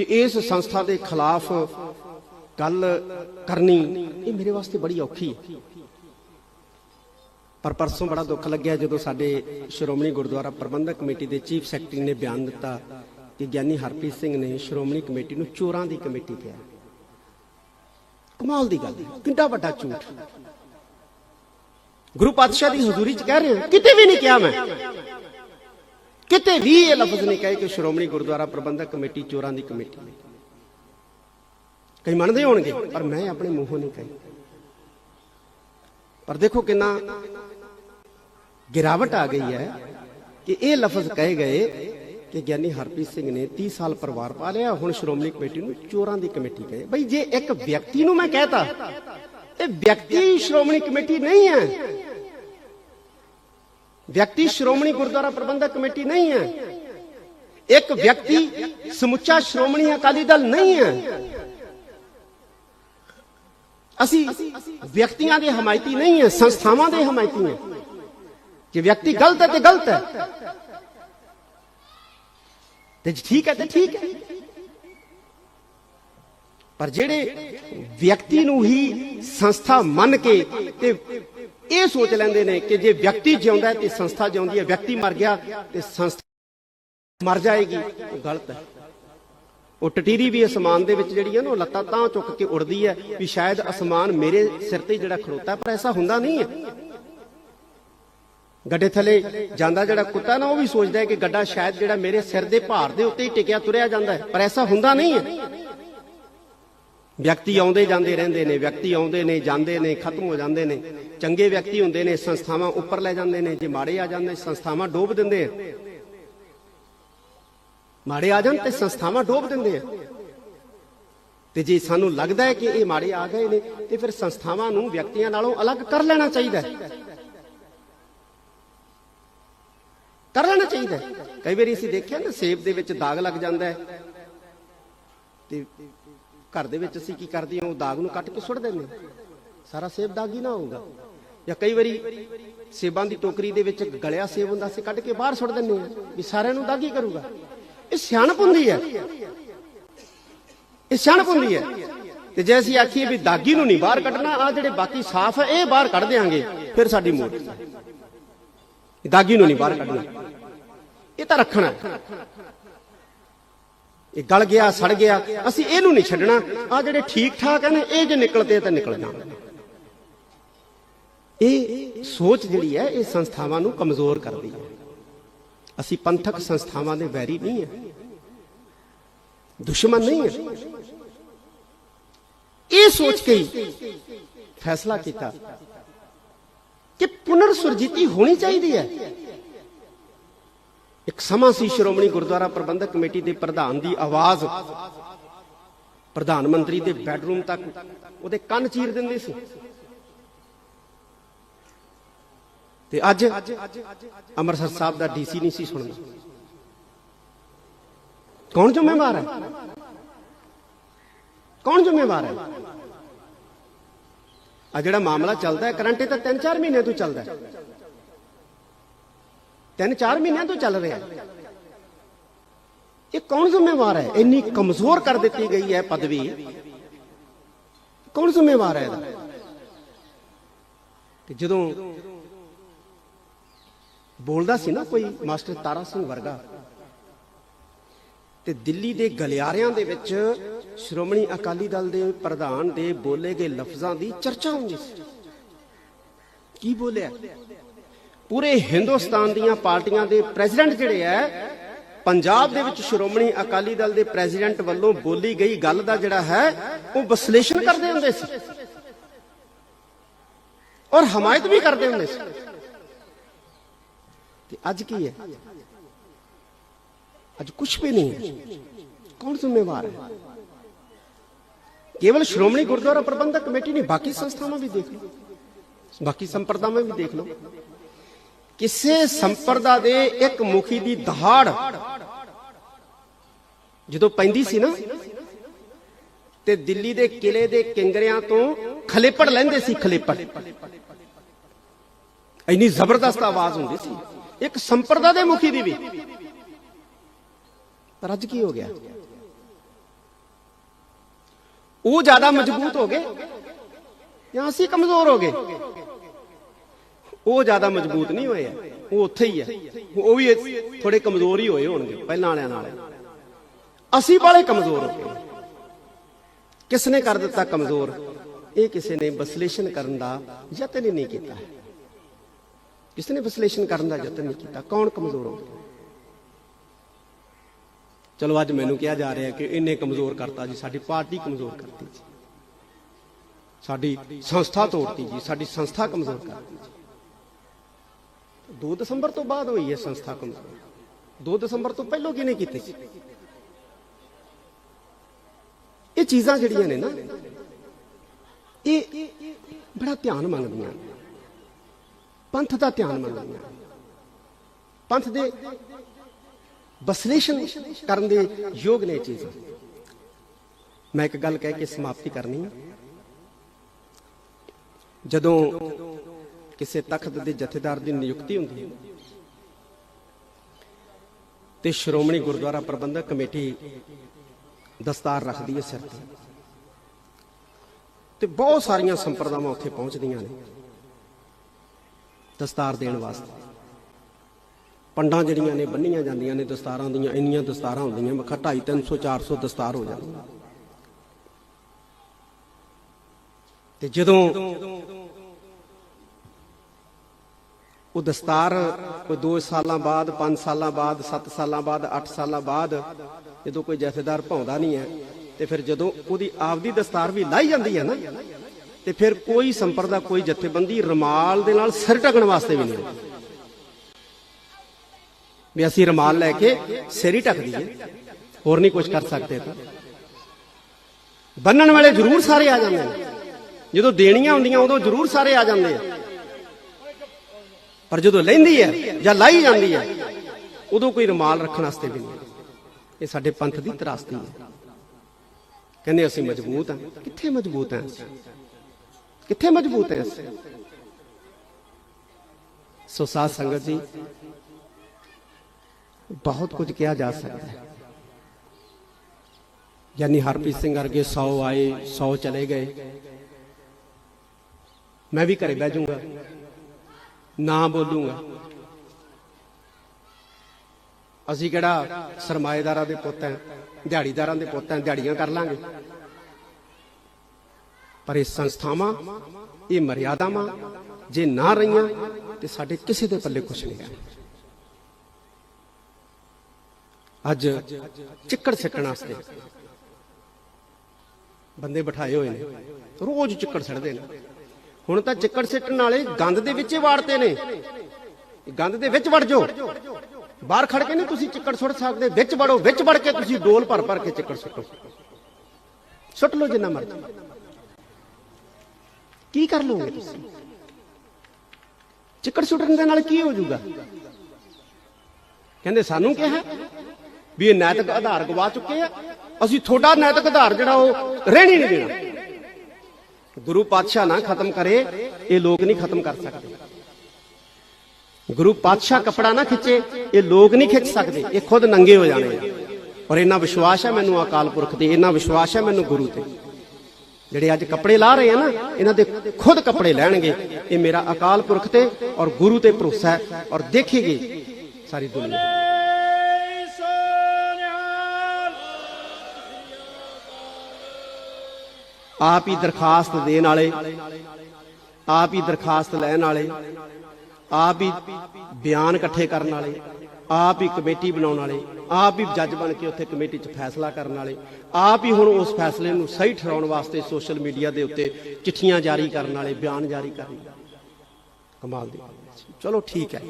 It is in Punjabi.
ਤੇ ਇਸ ਸੰਸਥਾ ਦੇ ਖਿਲਾਫ ਗੱਲ ਕਰਨੀ, ਇਹ ਮੇਰੇ ਵਾਸਤੇ ਬੜੀ ਔਖੀ ਹੈ। ਪਰ ਪਰਸੋਂ ਬੜਾ ਦੁੱਖ ਲੱਗਿਆ ਜਦੋਂ ਸਾਡੇ ਸ਼੍ਰੋਮਣੀ ਗੁਰਦੁਆਰਾ ਪ੍ਰਬੰਧਕ ਕਮੇਟੀ ਦੇ ਚੀਫ ਸੈਕਟਰੀ ਨੇ ਬਿਆਨ ਦਿੱਤਾ ਕਿ ਗਿਆਨੀ ਹਰਪ੍ਰੀਤ ਸਿੰਘ ਨੇ ਸ਼੍ਰੋਮਣੀ ਕਮੇਟੀ ਨੂੰ ਚੋਰਾਂ ਦੀ ਕਮੇਟੀ ਕਿਹਾ। ਕਮਾਲ ਦੀ ਗੱਲ ਹੈ ਕਿੰਨਾ ਵੱਡਾ ਝੂਠ। ਗੁਰੂ ਪਾਤਸ਼ਾਹ ਦੀ ਹਜ਼ੂਰੀ ਚ ਕਹਿ ਰਹੇ ਹਾਂ ਕਿਤੇ ਵੀ ਨਹੀਂ ਕਿਹਾ ਮੈਂ। ਕਿਤੇ ਵੀ ਇਹ ਲਫ਼ਜ਼ ਨਹੀਂ ਕਹੇ ਕਿ ਸ਼੍ਰੋਮਣੀ ਗੁਰਦੁਆਰਾ ਪ੍ਰਬੰਧਕ ਕਮੇਟੀ ਚੋਰਾਂ ਦੀ ਕਮੇਟੀ ਹੈ ਕਈ ਮੰਨਦੇ ਹੋਣਗੇ ਪਰ ਮੈਂ ਆਪਣੇ ਮੂੰਹੋਂ ਨਹੀਂ ਕਹੀ। ਪਰ ਦੇਖੋ ਕਿੰਨਾ ਗਿਰਾਵਟ ਆ ਗਈ ਹੈ ਕਿ ਇਹ ਲਫ਼ਜ਼ ਕਹੇ ਗਏ ਕਿ ਗਿਆਨੀ ਹਰਪ੍ਰੀਤ ਸਿੰਘ ਨੇ 30 ਸਾਲ ਪਰਿਵਾਰ ਪਾਲਿਆ ਹੁਣ ਸ਼੍ਰੋਮਣੀ ਕਮੇਟੀ ਨੂੰ ਚੋਰਾਂ ਦੀ ਕਮੇਟੀ ਕਹੇ। ਬਈ ਜੇ ਇੱਕ ਵਿਅਕਤੀ ਨੂੰ ਮੈਂ ਕਹਤਾ ਇਹ ਵਿਅਕਤੀ ਸ਼੍ਰੋਮਣੀ ਕਮੇਟੀ ਨਹੀਂ ਹੈ। ਵਿਅਕਤੀ ਸ਼੍ਰੋਮਣੀ ਗੁਰਦੁਆਰਾ ਪ੍ਰਬੰਧਕ ਕਮੇਟੀ ਨਹੀਂ ਹੈ। ਇੱਕ ਵਿਅਕਤੀ ਸਮੁੱਚਾ ਸ਼੍ਰੋਮਣੀ ਅਕਾਲੀ ਦਲ ਨਹੀਂ ਹੈ। ਅਸੀਂ ਵਿਅਕਤੀਆਂ ਦੇ ਹਮਾਇਤੀ ਨਹੀਂ ਹੈ, ਸੰਸਥਾਵਾਂ ਦੇ ਹਮਾਇਤੀ ਹੈ। ਜੇ ਵਿਅਕਤੀ ਗਲਤ ਹੈ ਤੇ ਗਲਤ ਹੈ। ਤੇ ਠੀਕ ਹੈ ਤੇ ਠੀਕ ਹੈ। ਪਰ ਜਿਹੜੇ ਵਿਅਕਤੀ ਨੂੰ ਹੀ ਸੰਸਥਾ ਮੰਨ ਕੇ ਤੇ ਇਹ ਸੋਚ ਲੈਂਦੇ ਨੇ ਕਿ ਜੇ ਵਿਅਕਤੀ ਜਿਉਂਦਾ ਤੇ ਸੰਸਥਾ ਜਿਉਂਦੀ ਹੈ, ਵਿਅਕਤੀ ਮਰ ਗਿਆ ਤੇ ਸੰਸਥਾ ਮਰ ਜਾਏਗੀ, ਉਹ ਗਲਤ ਹੈ। ਉਹ ਟਟੀਰੀ ਵੀ ਅਸਮਾਨ ਦੇ ਵਿੱਚ ਜਿਹੜੀ ਹੈ ਨਾ, ਉਹ ਲੱਤਾਂ ਤਾਂ ਚੁੱਕ ਕੇ ਉੜਦੀ ਹੈ ਵੀ ਸ਼ਾਇਦ ਅਸਮਾਨ ਮੇਰੇ ਸਿਰ ਤੇ ਜਿਹੜਾ ਖੜੋਤਾ ਪਰ ਐਸਾ ਹੁੰਦਾ ਨਹੀਂ ਹੈ। ਗੱਡੇ ਥੱਲੇ ਜਾਂਦਾ ਜਿਹੜਾ ਕੁੱਤਾ ਨਾ, ਉਹ ਵੀ ਸੋਚਦਾ ਹੈ ਕਿ ਗੱਡਾ ਸ਼ਾਇਦ ਜਿਹੜਾ ਮੇਰੇ ਸਿਰ ਦੇ ਭਾਰ ਦੇ ਉੱਤੇ ਹੀ ਟਿਕਿਆ, ਤੁਰਿਆ ਜਾਂਦਾ ਹੈ, ਪਰ ਐਸਾ ਹੁੰਦਾ ਨਹੀਂ ਹੈ। ਵਿਅਕਤੀ ਆਉਂਦੇ ਜਾਂਦੇ ਰਹਿੰਦੇ ਨੇ, ਵਿਅਕਤੀ ਆਉਂਦੇ ਨੇ, ਜਾਂਦੇ ਨੇ, ਖਤਮ ਹੋ ਜਾਂਦੇ ਨੇ। ਚੰਗੇ ਵਿਅਕਤੀ ਹੁੰਦੇ ਨੇ, ਸੰਸਥਾਵਾਂ ਉੱਪਰ ਲੈ ਜਾਂਦੇ ਨੇ। ਜੇ ਮਾੜੇ ਆ ਜਾਂਦੇ, ਸੰਸਥਾਵਾਂ ਡੋਬ ਦਿੰਦੇ ਆ। ਮਾੜੇ ਆ ਜਾਣ ਤੇ ਸੰਸਥਾਵਾਂ ਡੋਬ ਦਿੰਦੇ ਆ। ਤੇ ਜੇ ਸਾਨੂੰ ਲੱਗਦਾ ਹੈ ਕਿ ਇਹ ਮਾੜੇ ਆ ਗਏ ਨੇ, ਤੇ ਫਿਰ ਸੰਸਥਾਵਾਂ ਨੂੰ ਵਿਅਕਤੀਆਂ ਨਾਲੋਂ ਅਲੱਗ ਕਰ ਲੈਣਾ ਚਾਹੀਦਾ ਕਰ ਲੈਣਾ ਚਾਹੀਦਾ ਕਈ ਵਾਰੀ ਅਸੀਂ ਦੇਖਿਆ ਨਾ, ਸੇਬ ਦੇ ਵਿੱਚ ਦਾਗ ਲੱਗ ਜਾਂਦਾ ਹੈ। ਤੇ ਘਰ ਦੇ ਵਿੱਚ ਅਸੀਂ ਕੀ ਕਰਦੇ ਹਾਂ, ਉਹ ਦਾਗ ਨੂੰ ਕੱਟ ਕੇ ਸੁੱਟ ਦਿੰਦੇ ਸਾਰਾ ਸੇਬ ਦਾਗੀ ਨਾ ਹੋਊਗਾ ਜਾਂ ਕਈ ਵਾਰੀ ਸੇਬਾਂ ਦੀ ਟੋਕਰੀ ਦੇ ਵਿੱਚ ਗਲਿਆ ਸੇਬ ਹੁੰਦਾ ਸੀ ਕੱਢ ਕੇ ਬਾਹਰ ਸੁੱਟ ਦਿੰਦੇ ਹਾਂ, ਵੀ ਸਾਰਿਆਂ ਨੂੰ ਦਾਗੀ ਕਰੂਗਾ। ਇਹ ਸਿਆਣਪ ਹੁੰਦੀ ਹੈ। ਇਹ ਸਿਆਣਪ ਹੁੰਦੀ ਹੈ। ਤੇ ਜੇ ਅਸੀਂ ਆਖੀਏ ਵੀ ਦਾਗੀ ਨੂੰ ਨਹੀਂ ਬਾਹਰ ਕੱਢਣਾ ਆ ਜਿਹੜੇ ਬਾਕੀ ਸਾਫ਼ ਹੈ ਇਹ ਬਾਹਰ ਕੱਢ ਦੇਾਂਗੇ ਫਿਰ ਸਾਡੀ ਮੋੜ ਦਾਗੀ ਨੂੰ ਨਹੀਂ ਬਾਹਰ ਕੱਢਣਾ। ਇਹ ਤਾਂ ਰੱਖਣਾ ਇਹ ਗਲ ਗਿਆ, ਸੜ ਗਿਆ, ਅਸੀਂ ਇਹਨੂੰ ਨਹੀਂ ਛੱਡਣਾ। ਆ ਜਿਹੜੇ ਠੀਕ ਠਾਕ ਹਨ ਇਹ ਜੇ ਨਿਕਲਦੇ ਤਾਂ ਨਿਕਲ ਜਾਣ ਇਹ ਸੋਚ ਜਿਹੜੀ ਹੈ, ਇਹ ਸੰਸਥਾਵਾਂ ਨੂੰ ਕਮਜ਼ੋਰ ਕਰਦੀ ਹੈ। ਅਸੀਂ ਪੰਥਕ ਸੰਸਥਾਵਾਂ ਦੇ ਵੈਰੀ ਨਹੀਂ ਹੈ ਦੁਸ਼ਮਣ ਨਹੀਂ ਹੈ ਇਹ ਸੋਚ ਕੇ ਫੈਸਲਾ ਕੀਤਾ ਕਿ ਪੁਨਰ ਸੁਰਜੀਤੀ ਹੋਣੀ ਚਾਹੀਦੀ ਹੈ। ਇੱਕ ਸਮਾਂ ਸੀ ਸ਼੍ਰੋਮਣੀ ਗੁਰਦੁਆਰਾ ਪ੍ਰਬੰਧਕ ਕਮੇਟੀ ਦੇ ਪ੍ਰਧਾਨ ਦੀ ਆਵਾਜ਼। ਪ੍ਰਧਾਨ ਮੰਤਰੀ ਦੇ ਬੈੱਡਰੂਮ ਤੱਕ ਉਹਦੇ ਕੰਨ ਚੀਰ ਦਿੰਦੇ ਸੀ। ਤੇ ਅੱਜ ਅੰਮ੍ਰਿਤਸਰ ਸਾਹਿਬ ਦਾ ਡੀਸੀ ਨਹੀਂ ਸੀ ਸੁਣਦਾ। ਕੌਣ ਜ਼ਿੰਮੇਵਾਰ ਹੈ? ਕੌਣ ਜ਼ਿੰਮੇਵਾਰ ਹੈ? ਆ ਜਿਹੜਾ ਮਾਮਲਾ ਚੱਲਦਾ ਹੈ, ਕਰੰਟ ਇਹ ਤਾਂ 3-4 ਮਹੀਨੇ ਤੋਂ ਚੱਲਦਾ ਹੈ। ਤਿੰਨ ਚਾਰ ਮਹੀਨਿਆਂ ਤੋਂ ਚੱਲ ਰਿਹਾ। ਹੈ ਇਹ ਕੌਣ ਜ਼ਿੰਮੇਵਾਰ ਹੈ? ਇੰਨੀ ਕਮਜ਼ੋਰ ਕਰ ਦਿੱਤੀ ਗਈ ਹੈ ਪਦਵੀ। ਕੌਣ ਜ਼ਿੰਮੇਵਾਰ ਹੈ ਇਹਦਾ? ਕਿ ਜਦੋਂ ਬੋਲਦਾ ਸੀ ਨਾ ਕੋਈ ਮਾਸਟਰ ਤਾਰਾ ਸਿੰਘ ਵਰਗਾ, ਤੇ ਦਿੱਲੀ ਦੇ ਗਲਿਆਰਿਆਂ ਦੇ ਵਿੱਚ ਸ਼੍ਰੋਮਣੀ ਅਕਾਲੀ ਦਲ ਦੇ ਪ੍ਰਧਾਨ ਦੇ ਬੋਲੇ ਗਏ ਲਫ਼ਜ਼ਾਂ ਦੀ ਚਰਚਾ ਹੁੰਦੀ ਸੀ। ਕੀ ਬੋਲਿਆ? ਪੂਰੇ ਹਿੰਦੁਸਤਾਨ ਦੀਆਂ ਪਾਰਟੀਆਂ ਦੇ ਪ੍ਰੈਜ਼ੀਡੈਂਟ ਜਿਹੜੇ ਐ, ਪੰਜਾਬ ਦੇ ਵਿੱਚ ਸ਼੍ਰੋਮਣੀ ਅਕਾਲੀ ਦਲ ਦੇ ਪ੍ਰੈਜ਼ੀਡੈਂਟ ਵੱਲੋਂ ਬੋਲੀ ਗਈ ਗੱਲ ਦਾ ਜਿਹੜਾ ਹੈ, ਉਹ ਵਿਸ਼ਲੇਸ਼ਣ ਕਰਦੇ ਹੁੰਦੇ ਸੀ। ਔਰ ਹਮਾਇਤ ਵੀ ਕਰਦੇ ਹੁੰਦੇ ਸੀ। ਤੇ ਅੱਜ ਕੀ ਹੈ ਅੱਜ ਕੁਝ ਵੀ ਨਹੀਂ ਹੈ ਕੌਣ ਜ਼ਿੰਮੇਵਾਰ ਹੈ ਕੇਵਲ ਸ਼੍ਰੋਮਣੀ ਗੁਰਦੁਆਰਾ ਪ੍ਰਬੰਧਕ ਕਮੇਟੀ ਨਹੀਂ, ਬਾਕੀ ਸੰਸਥਾਵਾਂ ਵੀ ਦੇਖ ਲਓ। ਬਾਕੀ ਸੰਪਰਦਾਵਾਂ ਵੀ ਦੇਖ ਲਓ। ਕਿਸੇ ਸੰਪਰਦਾ ਦੇ ਇੱਕ ਮੁਖੀ ਦੀ ਦਹਾੜ ਜਦੋਂ ਪੈਂਦੀ ਸੀ ਨਾ, ਤੇ ਦਿੱਲੀ ਦੇ ਕਿਲੇ ਦੇ ਕਿੰਗਰਿਆਂ ਤੋਂ ਖਲੇਪੜ ਲੈਂਦੇ ਸੀ ਖਲੇਪੜ। ਇੰਨੀ ਜ਼ਬਰਦਸਤ ਆਵਾਜ਼ ਹੁੰਦੀ ਸੀ। ਇੱਕ ਸੰਪਰਦਾ ਦੇ ਮੁਖੀ ਦੀ ਵੀ। ਪਰ ਅੱਜ ਕੀ ਹੋ ਗਿਆ? ਉਹ ਜ਼ਿਆਦਾ ਮਜ਼ਬੂਤ ਹੋ ਗਏ ਜਾਂ ਅਸੀਂ ਕਮਜ਼ੋਰ ਹੋ ਗਏ? ਉਹ ਜ਼ਿਆਦਾ ਮਜ਼ਬੂਤ ਨਹੀਂ ਹੋਏ ਆ। ਉਹ ਉੱਥੇ ਹੀ ਹੈ ਉਹ ਵੀ ਥੋੜੇ ਕਮਜ਼ੋਰ ਹੀ ਹੋਏ ਹੋਣਗੇ, ਪਹਿਲਾਂ ਵਾਲਿਆਂ ਨਾਲ। ਅਸੀਂ ਬਾਲੇ ਕਮਜ਼ੋਰ ਹੋ ਗਏ। ਕਿਸ ਨੇ ਕਰ ਦਿੱਤਾ ਕਮਜ਼ੋਰ? ਇਹ ਕਿਸੇ ਨੇ ਵਿਸ਼ਲੇਸ਼ਣ ਕਰਨ ਦਾ ਯਤਨ ਹੀ ਨਹੀਂ ਕੀਤਾ। ਕਿਸੇ ਨੇ ਵਿਸ਼ਲੇਸ਼ਣ ਕਰਨ ਦਾ ਯਤਨ ਨਹੀਂ ਕੀਤਾ? ਕੌਣ ਕਮਜ਼ੋਰ ਹੋ ਗਿਆ? ਚਲੋ ਅੱਜ ਮੈਨੂੰ ਕਿਹਾ ਜਾ ਰਿਹਾ ਕਿ ਇਹਨੇ ਕਮਜ਼ੋਰ ਕਰਤਾ ਜੀ, ਸਾਡੀ ਪਾਰਟੀ ਕਮਜ਼ੋਰ ਕਰਤੀ ਜੀ। ਸਾਡੀ ਸੰਸਥਾ ਤੋੜਤੀ ਜੀ, ਸਾਡੀ ਸੰਸਥਾ ਕਮਜ਼ੋਰ ਕਰਤੀ ਜੀ। 2 ਦਸੰਬਰ ਤੋਂ ਬਾਅਦ ਹੋਈ ਹੈ ਸੰਸਥਾ ਕਮਜ਼ੋਰ 2 ਦਸੰਬਰ ਤੋਂ ਪਹਿਲਾਂ ਕਿਹਨੇ ਕੀਤੀ ਸੀ? ਇਹ ਚੀਜ਼ਾਂ ਜਿਹੜੀਆਂ ਨੇ ਨਾ, ਇਹ ਬੜਾ ਧਿਆਨ ਮੰਗਦੀਆਂ ਪੰਥ ਦਾ ਧਿਆਨ ਮੰਗਦੀਆਂ ਪੰਥ ਦੇ ਵਿਸ਼ਲੇਸ਼ਣ ਕਰਨ ਦੇ ਯੋਗ ਨੇ ਇਹ ਚੀਜ਼ਾਂ। ਮੈਂ ਇੱਕ ਗੱਲ ਕਹਿ ਕੇ ਸਮਾਪਤੀ ਕਰਨੀ ਹੈ ਜਦੋਂ ਕਿਸੇ ਤਖਤ ਦੇ ਜਥੇਦਾਰ ਦੀ ਨਿਯੁਕਤੀ ਹੁੰਦੀ ਹੈ। ਤੇ ਸ਼੍ਰੋਮਣੀ ਗੁਰਦੁਆਰਾ ਪ੍ਰਬੰਧਕ ਕਮੇਟੀ ਦਸਤਾਰ ਰੱਖਦੀ ਹੈ ਸਿਰ ਤੇ। ਤੇ ਬਹੁਤ ਸਾਰੀਆਂ ਸੰਪਰਦਾਵਾਂ ਉੱਥੇ ਪਹੁੰਚਦੀਆਂ ਨੇ ਦਸਤਾਰ ਦੇਣ ਵਾਸਤੇ। ਪੰਡਾਂ ਜਿਹੜੀਆਂ ਨੇ, ਬੰਨੀਆਂ ਜਾਂਦੀਆਂ ਨੇ ਦਸਤਾਰਾਂ ਦੀਆਂ, ਇੰਨੀਆਂ ਦਸਤਾਰਾਂ ਹੁੰਦੀਆਂ ਮੱਖਾ 250 300 400 ਦਸਤਾਰ ਹੋ ਜਾਂਦੀ ਤੇ ਜਦੋਂ ਉਹ ਦਸਤਾਰ ਕੋਈ 2 ਸਾਲਾਂ ਬਾਅਦ 5 ਸਾਲਾਂ ਬਾਅਦ 7 ਸਾਲਾਂ ਬਾਅਦ 8 ਸਾਲਾਂ ਬਾਅਦ ਜਦੋਂ ਕੋਈ ਜਥੇਦਾਰ ਭਾਉਂਦਾ ਨਹੀਂ ਹੈ, ਤੇ ਫਿਰ ਜਦੋਂ ਉਹਦੀ ਆਪਦੀ ਦਸਤਾਰ ਵੀ ਲਾਈ ਜਾਂਦੀ ਹੈ ਨਾ, ਤੇ ਫਿਰ ਕੋਈ ਸੰਪਰਦਾ, ਕੋਈ ਜਥੇਬੰਦੀ ਰਮਾਲ ਦੇ ਨਾਲ ਸਿਰ ਢਕਣ ਵਾਸਤੇ ਵੀ ਨਹੀਂ ਵੀ ਅਸੀਂ ਰਮਾਲ ਲੈ ਕੇ ਸਿਰ ਹੀ ਢੱਕ ਦਈਏ, ਹੋਰ ਨਹੀਂ ਕੁਝ ਕਰ ਸਕਦੇ ਤਾਂ। ਬੰਨਣ ਵਾਲੇ ਜ਼ਰੂਰ ਸਾਰੇ ਆ ਜਾਂਦੇ ਨੇ। ਜਦੋਂ ਦੇਣੀਆਂ ਹੁੰਦੀਆਂ, ਉਦੋਂ ਜ਼ਰੂਰ ਸਾਰੇ ਆ ਜਾਂਦੇ ਆ। ਪਰ ਜਦੋਂ ਲੈਂਦੀ ਹੈ ਜਾਂ ਲਾਈ ਜਾਂਦੀ ਹੈ, ਉਦੋਂ ਕੋਈ ਰਮਾਲ ਰੱਖਣ ਵਾਸਤੇ ਵੀ ਨਹੀਂ। ਇਹ ਸਾਡੇ ਪੰਥ ਦੀ ਤਰਾਸਦੀ ਹੈ। ਕਹਿੰਦੇ ਅਸੀਂ ਮਜ਼ਬੂਤ ਹਾਂ। ਕਿੱਥੇ ਮਜ਼ਬੂਤ ਹਾਂ ਕਿੱਥੇ ਮਜ਼ਬੂਤ ਹੈ ਅਸੀਂ? ਸੋ ਸਾਧ ਸੰਗਤ ਜੀ, ਬਹੁਤ ਕੁਝ ਕਿਹਾ ਜਾ ਸਕਦਾ ਹੈ। ਯਾਨੀ ਹਰਪ੍ਰੀਤ ਸਿੰਘ ਵਰਗੇ 100 ਆਏ 100 ਚਲੇ ਗਏ। ਮੈਂ ਵੀ ਘਰੇ ਬਹਿ ਜਾਊਂਗਾ। ਨਾ ਬੋਲੂਗਾ। ਅਸੀਂ ਕਿਹੜਾ ਸਰਮਾਏਦਾਰਾਂ ਦੇ ਪੁੱਤ ਹੈ, ਦਿਹਾੜੀਦਾਰਾਂ ਦੇ ਪੁੱਤ ਹੈ, ਦਿਹਾੜੀਆਂ ਕਰ ਲਾਂਗੇ। ਪਰ ਇਹ ਸੰਸਥਾਵਾਂ, ਇਹ ਮਰਿਆਦਾਵਾਂ, ਜੇ ਨਾ ਰਹੀਆਂ, ਤੇ ਸਾਡੇ ਕਿਸੇ ਦੇ ਪੱਲੇ ਕੁਝ ਨਹੀਂ ਹੈ। ਅੱਜ ਚਿੱਕੜ ਸਿੱਕਣ ਵਾਸਤੇ ਬੰਦੇ ਬਿਠਾਏ ਹੋਏ ਨੇ। ਰੋਜ਼ ਚਿੱਕੜ ਛੱਡਦੇ ਨੇ। ਹੁਣ ਤਾਂ ਚਿੱਕੜ ਸਿੱਟਣ ਵਾਲੇ ਗੰਦ ਦੇ ਵਿੱਚ ਹੀ ਵਾੜਤੇ ਨੇ। ਗੰਦ ਦੇ ਵਿੱਚ ਵੜ ਜਾਓ। ਬਾਹਰ ਖੜ ਕੇ ਨਹੀਂ ਤੁਸੀਂ ਚਿੱਕੜ ਸੁੱਟ ਸਕਦੇ। ਵਿੱਚ ਵੜੋ, ਵਿੱਚ ਵੜ ਕੇ ਤੁਸੀਂ ਡੋਲ ਭਰ ਭਰ ਕੇ ਚਿੱਕੜ ਸੁੱਟੋ। ਸੁੱਟ ਲਓ ਜਿੰਨਾ ਮਰਜ਼ੀ। ਕੀ ਕਰ ਲਓਗੇ ਤੁਸੀਂ? ਚਿੱਕੜ ਸੁੱਟਣ ਦੇ ਨਾਲ ਕੀ ਹੋ ਜਾਊਗਾ? ਕਹਿੰਦੇ ਸਾਨੂੰ ਕਿਹਾ ਵੀ ਇਹ ਨੈਤਿਕ ਆਧਾਰ ਗਵਾ ਚੁੱਕੇ ਆ। ਅਸੀਂ ਤੁਹਾਡਾ ਨੈਤਿਕ ਆਧਾਰ ਜਿਹੜਾ ਉਹ ਰਹਿਣੀ ਨਹੀਂ ਦੇਣਾ। ਗੁਰੂ ਪਾਤਸ਼ਾਹ ਨਾ ਖਤਮ ਕਰੇ, ਇਹ ਲੋਕ ਨਹੀਂ ਖਤਮ ਕਰ ਸਕਦੇ। ਗੁਰੂ ਪਾਤਸ਼ਾਹ ਕਪੜਾ ਨਾ ਖਿੱਚੇ, ਇਹ ਲੋਕ ਨਹੀਂ ਖਿੱਚ ਸਕਦੇ, ਇਹ ਖੁਦ ਨੰਗੇ ਹੋ ਜਾਣੇ ਆ। ਔਰ ਇਹਨਾਂ ਵਿਸ਼ਵਾਸ ਹੈ ਮੈਨੂੰ ਅਕਾਲ ਪੁਰਖ ਤੇ ਇਹਨਾਂ ਵਿਸ਼ਵਾਸ ਹੈ ਮੈਨੂੰ ਗੁਰੂ ਤੇ। ਜਿਹੜੇ ਅੱਜ ਕੱਪੜੇ ਲਾ ਰਹੇ ਆ ਨਾ, ਇਹਨਾਂ ਦੇ ਖੁਦ ਕੱਪੜੇ ਲੈਣਗੇ, ਇਹ ਮੇਰਾ ਅਕਾਲ ਪੁਰਖ ਤੇ ਔਰ ਗੁਰੂ ਤੇ ਭਰੋਸਾ ਹੈ। ਔਰ ਦੇਖੇਗੀ ਸਾਰੀ ਦੁਨੀਆ। ਆਪ ਹੀ ਦਰਖਾਸਤ ਦੇਣ ਵਾਲੇ, ਆਪ ਹੀ ਦਰਖਾਸਤ ਲੈਣ ਵਾਲੇ, ਆਪ ਹੀ ਬਿਆਨ ਇਕੱਠੇ ਕਰਨ ਵਾਲੇ, ਆਪ ਹੀ ਕਮੇਟੀ ਬਣਾਉਣ ਵਾਲੇ, ਆਪ ਹੀ ਜੱਜ ਬਣ ਕੇ ਉੱਥੇ ਕਮੇਟੀ 'ਚ ਫੈਸਲਾ ਕਰਨ ਵਾਲੇ, ਆਪ ਹੀ ਹੁਣ ਉਸ ਫੈਸਲੇ ਨੂੰ ਸਹੀ ਠਹਿਰਾਉਣ ਵਾਸਤੇ ਸੋਸ਼ਲ ਮੀਡੀਆ ਦੇ ਉੱਤੇ ਚਿੱਠੀਆਂ ਜਾਰੀ ਕਰਨ ਵਾਲੇ, ਬਿਆਨ ਜਾਰੀ ਕਰਨ ਵਾਲੇ। ਕਮਾਲ ਦੀ ਚਲੋ ਠੀਕ ਹੈ।